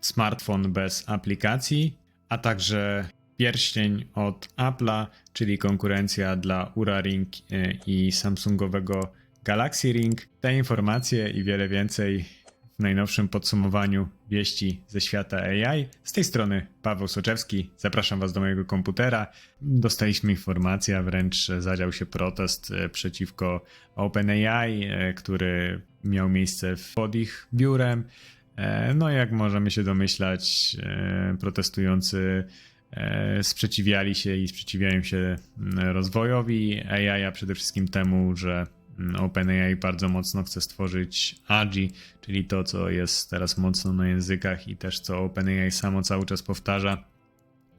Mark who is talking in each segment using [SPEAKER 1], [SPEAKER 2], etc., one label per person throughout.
[SPEAKER 1] smartfon bez aplikacji, a także pierścień od Apple'a, czyli konkurencja dla Ura Ring e, i Samsungowego Galaxy Ring. Te informacje i wiele więcej w najnowszym podsumowaniu wieści ze świata AI. Z tej strony Paweł Soczewski, zapraszam Was do mojego komputera. Dostaliśmy informację, a wręcz zadział się protest e, przeciwko OpenAI, e, który miał miejsce pod ich biurem. E, No, jak możemy się domyślać, e, protestujący e, sprzeciwiali się i sprzeciwiają się mm, rozwojowi AI, a przede wszystkim temu, że mm, OpenAI bardzo mocno chce stworzyć AGI, czyli to, co jest teraz mocno na językach i też co OpenAI samo cały czas powtarza,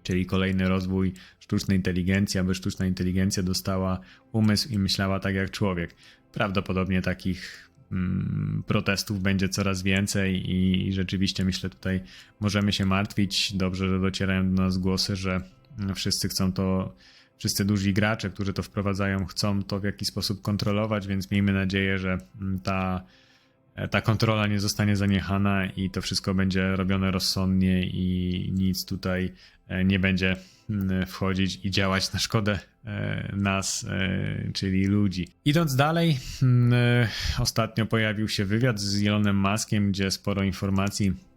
[SPEAKER 1] czyli kolejny rozwój sztucznej inteligencji, aby sztuczna inteligencja dostała umysł i myślała tak jak człowiek. Prawdopodobnie takich protestów będzie coraz więcej i, rzeczywiście myślę tutaj możemy się martwić. Dobrze, że docierają do nas głosy, że mm, wszyscy chcą to, wszyscy duzi gracze, którzy to wprowadzają, chcą to w jakiś sposób kontrolować, więc miejmy nadzieję, że mm, ta ta kontrola nie zostanie zaniechana i to wszystko będzie robione rozsądnie i nic tutaj e, nie będzie mm, wchodzić i działać na szkodę e, nas, e, czyli ludzi. Idąc dalej, mm, e, ostatnio pojawił się wywiad z Elonem Muskiem, gdzie sporo informacji e,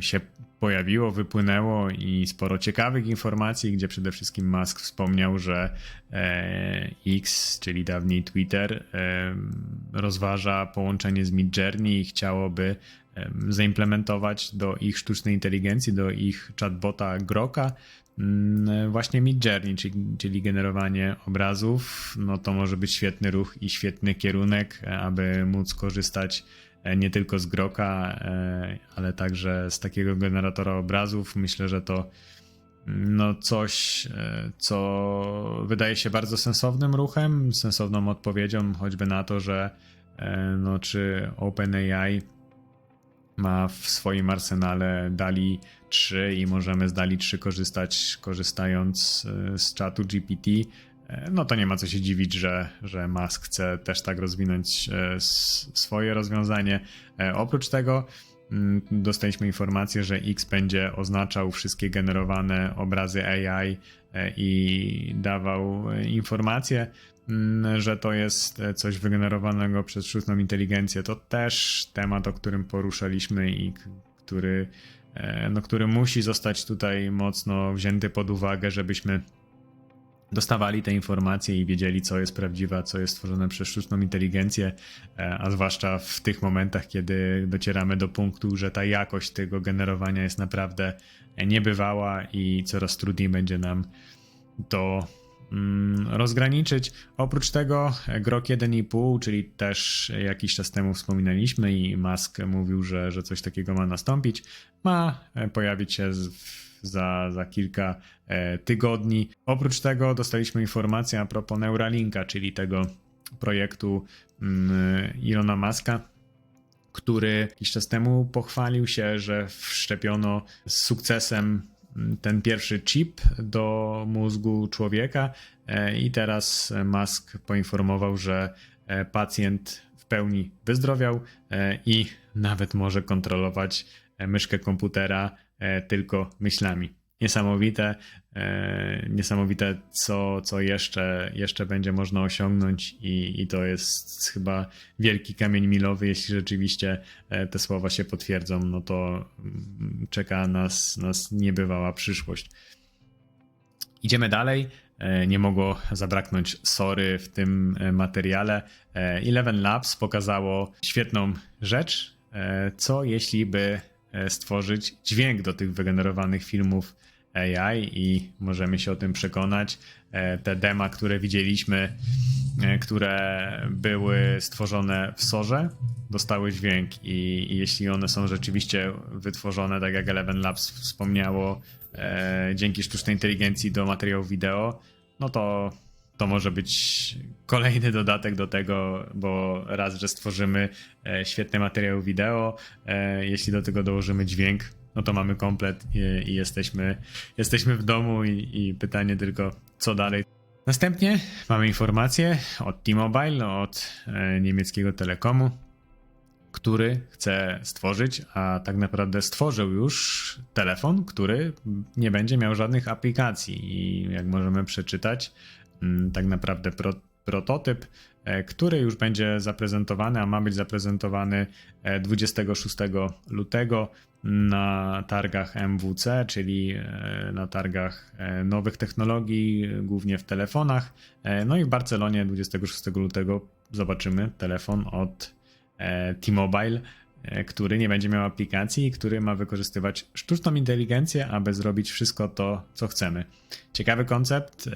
[SPEAKER 1] się pojawiło, wypłynęło i sporo ciekawych informacji, gdzie przede wszystkim Musk wspomniał, że e, X, czyli dawniej Twitter, e, rozważa połączenie z Midjourney i chciałoby e, zaimplementować do ich sztucznej inteligencji, do ich chatbota Groka mm, właśnie Midjourney, czyli, czyli generowanie obrazów. No to może być świetny ruch i świetny kierunek, e, aby móc korzystać e, nie tylko z Groka, e, ale także z takiego generatora obrazów. Myślę, że to no coś, e, co wydaje się bardzo sensownym ruchem, sensowną odpowiedzią choćby na to, że e, no, czy OpenAI ma w swoim arsenale DALI 3 i możemy z DALI 3 korzystać korzystając e, z czatu GPT, e, no to nie ma co się dziwić, że, że Musk chce też tak rozwinąć e, swoje rozwiązanie. E, Oprócz tego mm, dostaliśmy informację, że X będzie oznaczał wszystkie generowane obrazy AI e, i dawał e, informacje, mm, że to jest e, coś wygenerowanego przez sztuczną inteligencję. To też temat, o którym poruszaliśmy i który, e, no, który musi zostać tutaj mocno wzięty pod uwagę, żebyśmy dostawali te informacje i wiedzieli, co jest prawdziwe, co jest stworzone przez sztuczną inteligencję, e, a zwłaszcza w tych momentach, kiedy docieramy do punktu, że ta jakość tego generowania jest naprawdę niebywała i coraz trudniej będzie nam to rozgraniczyć. Oprócz tego e, Grok 1,5, czyli też jakiś czas temu wspominaliśmy i Musk mówił, że, że coś takiego ma nastąpić, ma e, pojawić się za, za kilka e, tygodni. Oprócz tego dostaliśmy informację a propos Neuralinka, czyli tego projektu mm, Ilona Muska, który jakiś czas temu pochwalił się, że wszczepiono z sukcesem mm, ten pierwszy chip do mózgu człowieka e, i teraz Musk poinformował, że e, pacjent w pełni wyzdrowiał e, i nawet może kontrolować myszkę komputera tylko myślami. Niesamowite, e, niesamowite co, co jeszcze, jeszcze będzie można osiągnąć i, i to jest chyba wielki kamień milowy, jeśli rzeczywiście e, te słowa się potwierdzą, no to mm, czeka nas, nas niebywała przyszłość. Idziemy dalej. E, Nie mogło zabraknąć Sory w tym e, materiale. Eleven Labs pokazało świetną rzecz. Co jeśli by stworzyć dźwięk do tych wygenerowanych filmów AI i możemy się o tym przekonać. E, Te dema, które widzieliśmy, e, które były stworzone w Sorze, dostały dźwięk i, jeśli one są rzeczywiście wytworzone, tak jak Eleven Labs wspomniało, e, dzięki sztucznej inteligencji do materiałów wideo, no to to może być kolejny dodatek do tego, bo raz, że stworzymy e, świetny materiał wideo, e, jeśli do tego dołożymy dźwięk, no to mamy komplet i, i jesteśmy, jesteśmy w domu i, i pytanie tylko, co dalej. Następnie mamy informację od T-Mobile, od e, niemieckiego telekomu, który chce stworzyć, a tak naprawdę stworzył już telefon, który nie będzie miał żadnych aplikacji. I jak możemy przeczytać, tak naprawdę pro, prototyp, e, który już będzie zaprezentowany, a ma być zaprezentowany 26 lutego na targach MWC, czyli e, na targach e, nowych technologii, głównie w telefonach. No i w Barcelonie 26 lutego zobaczymy telefon od T-Mobile, który nie będzie miał aplikacji i który ma wykorzystywać sztuczną inteligencję, aby zrobić wszystko to, co chcemy. Ciekawy koncept.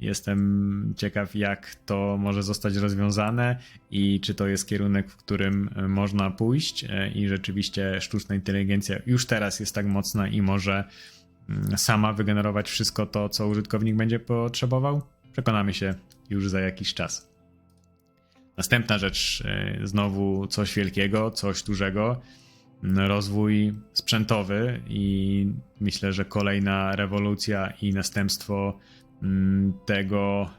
[SPEAKER 1] Jestem ciekaw, jak to może zostać rozwiązane i czy to jest kierunek, w którym można pójść e, i rzeczywiście sztuczna inteligencja już teraz jest tak mocna i może mm, sama wygenerować wszystko to, co użytkownik będzie potrzebował. Przekonamy się już za jakiś czas. Następna rzecz, e, znowu coś wielkiego, coś dużego. Rozwój sprzętowy i myślę, że kolejna rewolucja i następstwo Mm, tego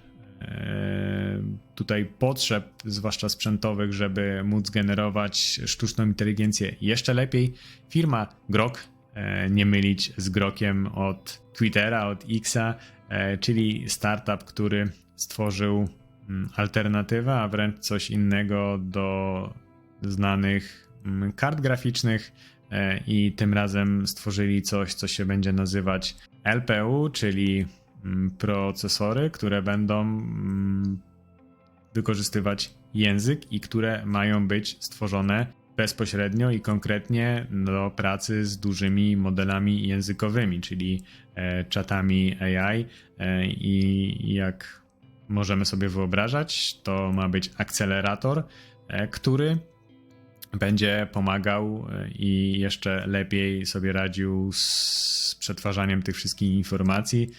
[SPEAKER 1] e, tutaj potrzeb, zwłaszcza sprzętowych, żeby móc generować sztuczną inteligencję jeszcze lepiej. Firma Grok, e, nie mylić z Grokiem od Twittera, od Xa, e, czyli startup, który stworzył mm, alternatywę, a wręcz coś innego do znanych mm, kart graficznych i tym razem stworzyli coś, co się będzie nazywać LPU, czyli Mm, procesory, które będą mm, wykorzystywać język i które mają być stworzone bezpośrednio i konkretnie do pracy z dużymi modelami językowymi, czyli e, czatami AI e, i jak możemy sobie wyobrażać, to ma być akcelerator, e, który będzie pomagał i jeszcze lepiej sobie radził z przetwarzaniem tych wszystkich informacji,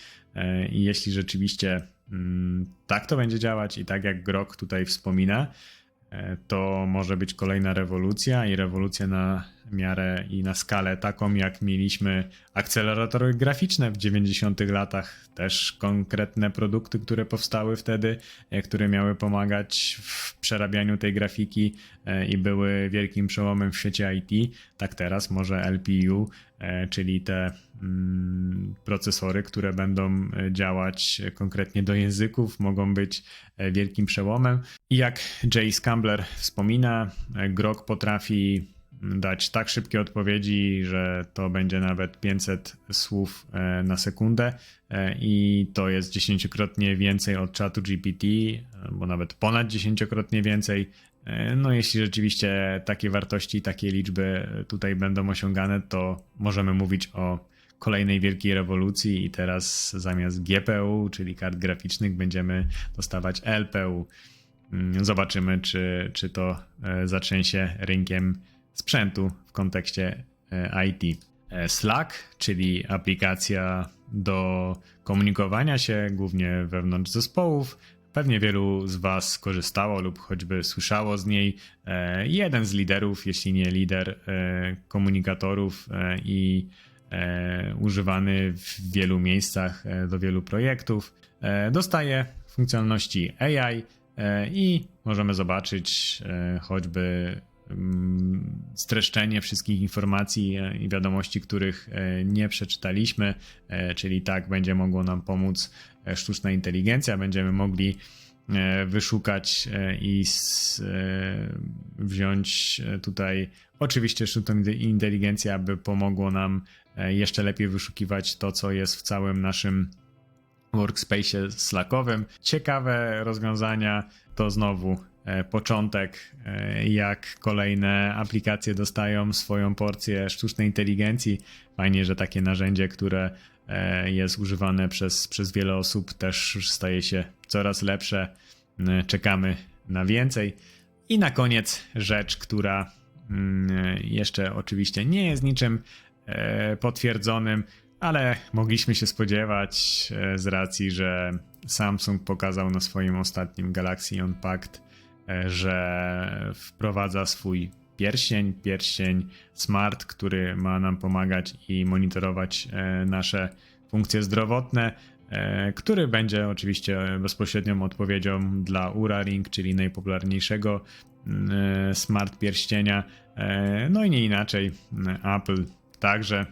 [SPEAKER 1] I jeśli rzeczywiście mm, tak to będzie działać i tak jak Grok tutaj wspomina, e, to może być kolejna rewolucja i rewolucja na miarę i na skalę taką, jak mieliśmy akceleratory graficzne w 90 latach, też konkretne produkty, które powstały wtedy, e, które miały pomagać w przerabianiu tej grafiki i były wielkim przełomem w świecie IT. Tak teraz może LPU, czyli te Mm, procesory, które będą e, działać konkretnie do języków, mogą być e, wielkim przełomem. I jak Jay Scambler wspomina, e, Grok potrafi dać tak szybkie odpowiedzi, że to będzie nawet 500 słów na sekundę i to jest dziesięciokrotnie więcej od czatu GPT, bo nawet ponad dziesięciokrotnie więcej. No jeśli rzeczywiście takie wartości, takie liczby tutaj będą osiągane, to możemy mówić o kolejnej wielkiej rewolucji i teraz zamiast GPU, czyli kart graficznych, będziemy dostawać LPU. Mm, zobaczymy, czy, czy to e, zatrzęsie rynkiem sprzętu w kontekście e, IT. E, Slack, czyli aplikacja do komunikowania się głównie wewnątrz zespołów. Pewnie wielu z Was skorzystało lub choćby słyszało z niej. Jeden z liderów, jeśli nie lider komunikatorów i E, używany w wielu miejscach e, do wielu projektów. E, dostaje funkcjonalności AI i możemy zobaczyć choćby streszczenie wszystkich informacji i wiadomości, których nie przeczytaliśmy, czyli tak będzie mogło nam pomóc sztuczna inteligencja, będziemy mogli wyszukać i wziąć tutaj oczywiście sztuczną inteligencję, aby pomogło nam E, jeszcze lepiej wyszukiwać to, co jest w całym naszym workspace slackowym. Ciekawe rozwiązania. To znowu e, początek, e, jak kolejne aplikacje dostają swoją porcję sztucznej inteligencji. Fajnie, że takie narzędzie, które jest używane przez, przez wiele osób, też staje się coraz lepsze. Czekamy na więcej. I na koniec rzecz, która mm, jeszcze oczywiście nie jest niczym E, potwierdzonym, ale mogliśmy się spodziewać e, z racji, że Samsung pokazał na swoim ostatnim Galaxy Unpacked, e, że wprowadza swój pierścień, pierścień smart, który ma nam pomagać i monitorować nasze funkcje zdrowotne, który będzie oczywiście bezpośrednią odpowiedzią dla Ura Ring, czyli najpopularniejszego e, smart pierścienia. E, No i nie inaczej. e, Apple także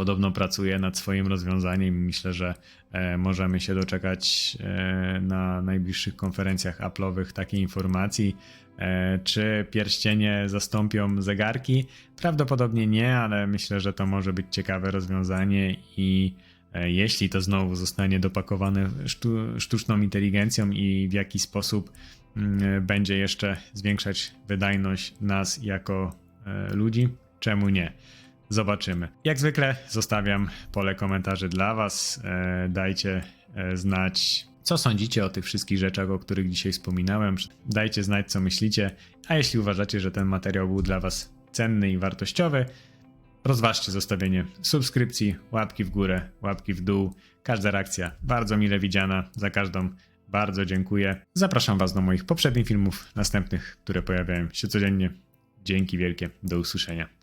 [SPEAKER 1] podobno pracuje nad swoim rozwiązaniem myślę, że e, możemy się doczekać e, na najbliższych konferencjach Apple'owych takiej informacji. E, Czy pierścienie zastąpią zegarki? Prawdopodobnie nie, ale myślę, że to może być ciekawe rozwiązanie i jeśli to znowu zostanie dopakowane sztu, sztuczną inteligencją i w jaki sposób mm, będzie jeszcze zwiększać wydajność nas jako ludzi, czemu nie? Zobaczymy. Jak zwykle zostawiam pole komentarzy dla Was. E, Dajcie e, znać, co sądzicie o tych wszystkich rzeczach, o których dzisiaj wspominałem. Dajcie znać, co myślicie. A jeśli uważacie, że ten materiał był dla Was cenny i wartościowy, rozważcie zostawienie subskrypcji, łapki w górę, łapki w dół. Każda reakcja bardzo mile widziana. Za każdą bardzo dziękuję. Zapraszam Was do moich poprzednich filmów, następnych, które pojawiają się codziennie. Dzięki wielkie. Do usłyszenia.